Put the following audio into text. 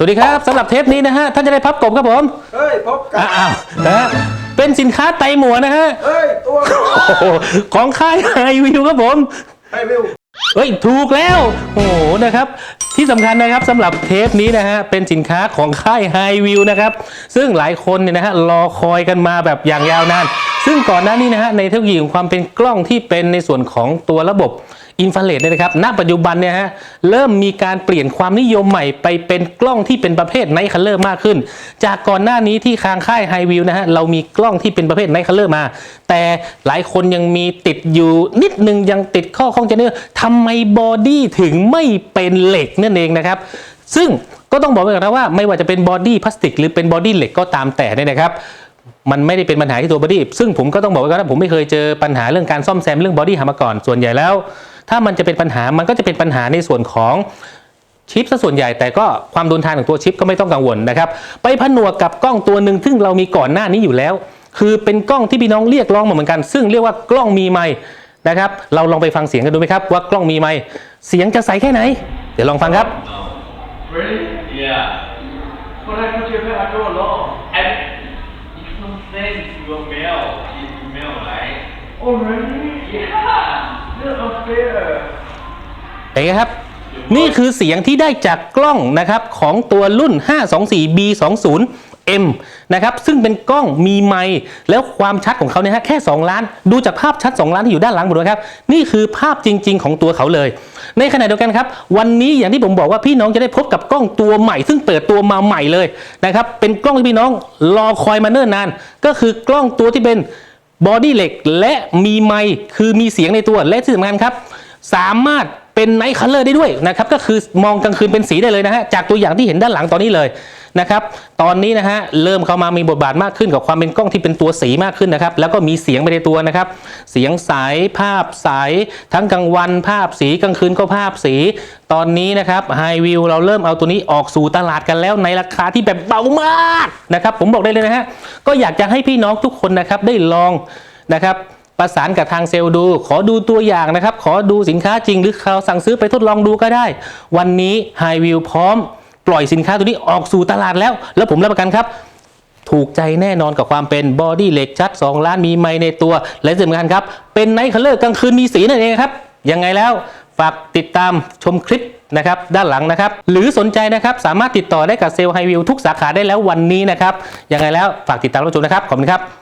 สวัสดีครับสำหรับเทปนี้นะฮะท่านจะได้พับกบครับผมเฮ้ยพบกันอ้าวนะฮะเป็นสินค้าไตหมัวนะฮะเฮ้ยตัวโอ้โหของค่ายไฮวิวครับผมให้วิวเฮ้ยถูกแล้วโอ้โหนะครับ ที่สำคัญนะครับสำหรับเทปนี้นะฮะเป็นสินค้าของค่ายไฮวิวนะครับ ซึ่งหลายคนเนี่ยนะฮะรอคอยกันมาแบบอย่างยาวนาน ซึ่งก่อนหน้านี้นะฮะในเทคโนโลยีของความเป็นกล้องที่เป็นในส่วนของตัวระบบ อินฟราเรดเนี่ยนะครับ ณ ปัจจุบันเนี่ยฮะ เริ่มมีการเปลี่ยนความนิยมใหม่ไปเป็นกล้องที่เป็นประเภทไนท์คัลเลอร์มากขึ้น จากก่อนหน้านี้ที่คางค่ายไฮวิวนะฮะ เรามีกล้องที่เป็นประเภทไนท์คัลเลอร์มา แต่หลายคนยังมีติดอยู่นิดนึงยังติดข้อข้องใจเนื้อทำไมบอดี้ถึงไม่เป็นเหล็กนั่นเองนะครับ ซึ่งก็ต้องบอกไว้ก่อนนะว่าไม่ว่าจะเป็นบอดี้พลาสติกหรือเป็นบอดี้เหล็กก็ตามแต่เนี่ยนะครับมันไม่ได้เป็นปัญหาที่ตัวบอดี้ซึ่งผมก็ต้องบอกไว้ก่อนนะผมไม่เคยเจอปัญหาเรื่องการซ่อมแซมเรื่องบอดี้มาก่อนส่วนใหญ่แล้ว ถ้ามันจะเป็นปัญหามันก็จะเป็นปัญหาในส่วนของชิปซะส่วนใหญ่แต่ก็ความโดนทานของตัวชิปก็ไม่ต้องกังวลนะครับ ไปผนวกกับกล้องตัวหนึ่งซึ่งเรามีก่อนหน้านี้อยู่แล้ว คือเป็นกล้องที่พี่น้องเรียกร้องมาเหมือนกัน ซึ่งเรียกว่ากล้องมีไมค์นะครับ เราลองไปฟังเสียงกันดูไหมครับ ว่ากล้องมีไมค์เสียงจะใสแค่ไหน เดี๋ยวลองฟังครับ Really? Yeah. When I put your head, I go along. And it's no sense you're male. It's female, right? Oh, really? Yeah. That's unfair. เป็นไงครับ นี่คือเสียงที่ได้จากกล้องนะครับของตัวรุ่น 524B20M นะครับซึ่งเป็นกล้องมีไมค์แล้วความชัดของเขาเนี่ยฮะแค่ 2 ล้าน ดูจากภาพชัด 2 ล้านที่อยู่ด้านหลังหมดเลยครับ นี่คือภาพจริง ๆ ของตัวเขาเลย ในขณะเดียวกันครับ วันนี้อย่างที่ผมบอกว่าพี่น้องจะได้พบกับกล้องตัวใหม่ ซึ่งเปิดตัวมาใหม่เลยนะครับเป็นกล้องที่พี่น้องรอคอยมาเนิ่นนาน ก็คือกล้องตัวที่เป็น บอดี้เหล็กและมีไมค์คือมีเสียงในตัวและที่สำคัญครับ สามารถ เป็นไนท์คัลเลอร์ได้ด้วยนะครับก็คือมองกลางคืนเป็นสีได้เลยนะฮะจากตัวอย่างที่เห็นด้านหลังตอนนี้เลยนะครับตอนนี้นะฮะเริ่มเข้ามามีบทบาทมากขึ้นกับความเป็นกล้องที่เป็นตัวสีมากขึ้นนะครับแล้วก็มีเสียงไปในตัวนะครับ เสียงใสภาพใสทั้งกลางวันภาพสีกลางคืนก็ภาพสี ตอนนี้นะครับไฮวิวเราเริ่มเอาตัวนี้ออกสู่ตลาดกันแล้วในราคาที่แบบเบามากนะครับผมบอกได้เลยนะฮะก็อยากจะให้พี่น้องทุกคนนะครับได้ลองนะครับ ประสานกับทางเซลล์ดู ขอดูตัวอย่างนะครับ ขอดูสินค้าจริงหรือเขาสั่งซื้อไปทดลองดูก็ได้ วันนี้ High View พร้อม ปล่อยสินค้าตัวนี้ออกสู่ตลาดแล้ว แล้วผมรับประกันครับ ถูกใจแน่นอนกับความเป็นบอดี้เหล็กชัด 2 ล้านมีไมในตัว และสำคัญครับ เป็นไนท์คัลเลอร์กลางคืนมีสีนั่นเองครับยังไงแล้วฝากติดตามชมคลิปนะครับด้านหลังนะครับ หรือสนใจนะครับ สามารถติดต่อได้กับเซลล์ไฮวิวทุกสาขาได้แล้ววันนี้นะครับยังไงแล้วฝากติดตามรับชมนะครับ ขอบคุณครับ